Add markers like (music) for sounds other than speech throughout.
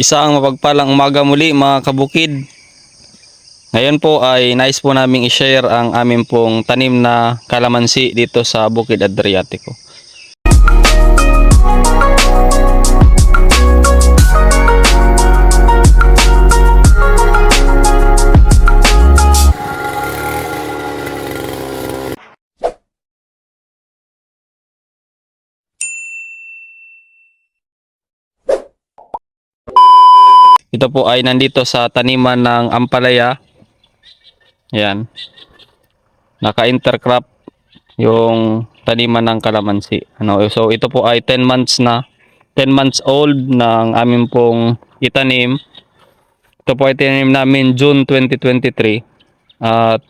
Isang mapagpalang umaga muli mga kabukid. Ngayon po ay nais po naming i-share ang aming pong tanim na kalamansi dito sa Bukid Adriatico. Ito po ay nandito sa taniman ng ampalaya. Yan. Naka-intercrop yung taniman ng kalamansi. Ano, so ito po ay 10 months na. 10 months old ng aming pong itanim. Ito po ay tinanim namin June 2023. At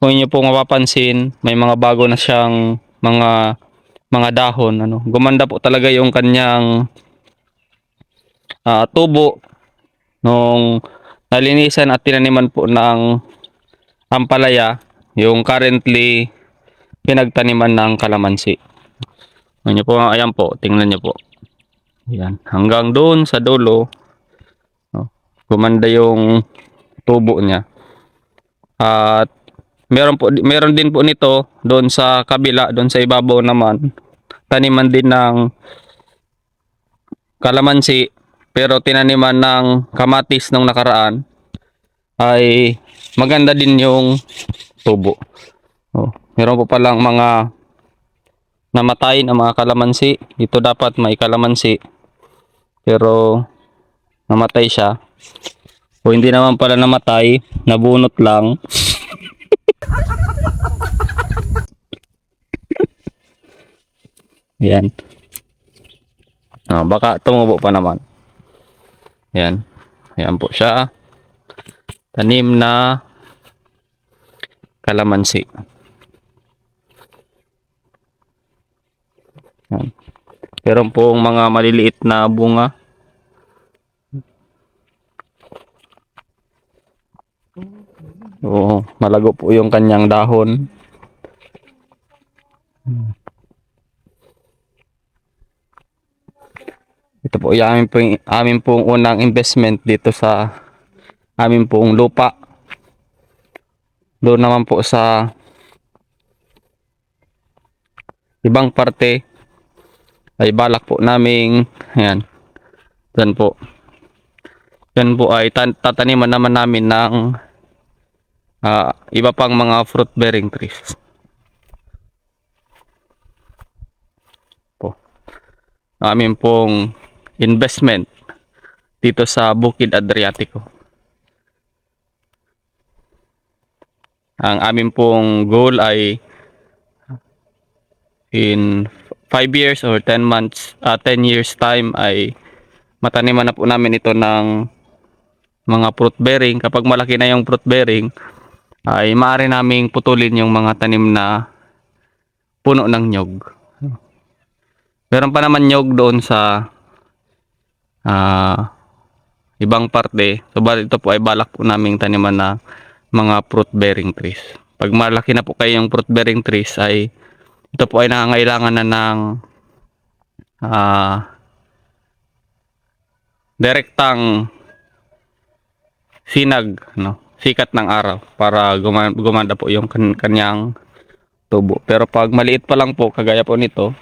kung inyo po mapapansin, may mga bago na siyang mga mga dahon. Ano. Gumanda po talaga yung kanyang ah, tubo nung nalinisan at tinaniman po ng ampalaya yung currently pinagtaniman ng kalamansi. Ayan po, ayan po, tingnan niyo po. Yan, hanggang doon sa dulo, gumanda yung tubo niya. At meron po meron din po nito doon sa kabila, doon sa ibabaw naman. Taniman din ng kalamansi pero tinaniman ng kamatis nung nakaraan ay maganda din yung tubo. Oh, meron po palang mga namatay na mga kalamansi. Ito dapat may kalamansi. Pero namatay siya. O hindi naman pala namatay, nabunot lang. (laughs) Yan. Ah, baka tumubo pa naman. Yan. Yan po siya. Tanim na kalamansi. Yan. Meron pong mga maliliit na bunga. Oo, malago po yung kanyang dahon. Ito po yung amin pong, amin pong unang investment dito sa amin pong lupa. Doon naman po sa ibang parte ay balak po naming ayan yan po. Yan po ay tan- tataniman naman namin ng ah, iba pang mga fruit bearing trees. Po. Amin pong investment dito sa Bukid Adriatico ang amin pong goal ay in 5 years or 10 months, uh, 10 years time ay mataniman na po namin ito ng mga fruit bearing. Kapag malaki na yung fruit bearing, ay maaari naming putulin yung mga tanim na puno ng nyog. Meron pa naman nyog doon sa ah, ibang parte. Subalit ito po ay balak po naming taniman na mga fruit bearing trees. Pag malaki na po kayo yung fruit bearing trees ay ito po ay nangangailangan na ng ah direktang sinag no sikat ng araw para guma- gumanda po yung kan- kanyang tubo pero pag maliit pa lang po kagaya po nito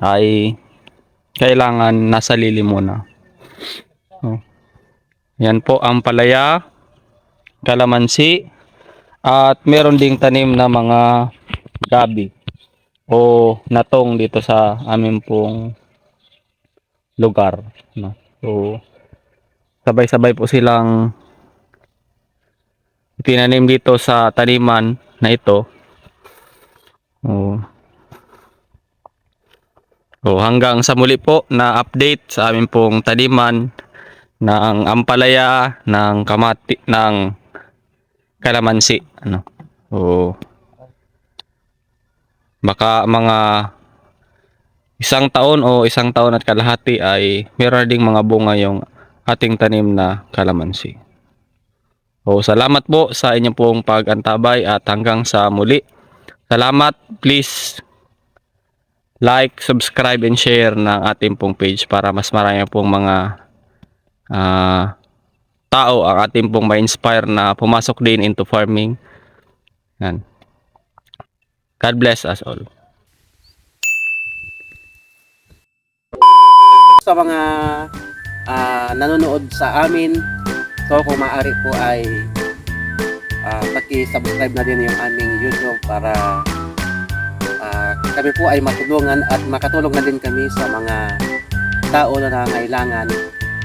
ay kailangan nasa lilim muna oh. yan po ang palaya kalamansi at meron ding tanim na mga gabi o natong dito sa amin pong lugar. No? So, sabay-sabay po silang tinanim dito sa taniman na ito. Oh. So, hanggang sa muli po na update sa amin pong taniman ng ampalaya, ng kamati, ng kalamansi ano o baka mga isang taon o isang taon at kalahati ay meron ding mga bunga yung ating tanim na kalamansi. O salamat po sa inyong pong pag-antabay at hanggang sa muli. Salamat. Please like, subscribe, and share ng ating pong page para mas marami pong mga ah, tao ang ating pong ma-inspire na pumasok din into farming. Yan. God bless us all. sa mga ah, nanonood sa amin. So kung maaari po ay ah, paki-subscribe na din yung aming YouTube para kami po ay matulungan at makatulong na din kami sa mga tao na nangailangan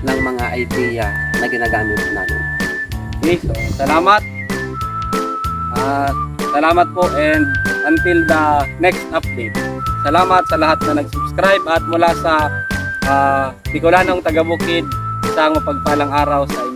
ng mga idea na ginagamit namin. Okay, so salamat. At salamat po and until the next update. Salamat sa lahat na nag-subscribe at mula sa uh, Bicolanong Tagabukid, isang mapagpalang araw sa inyo.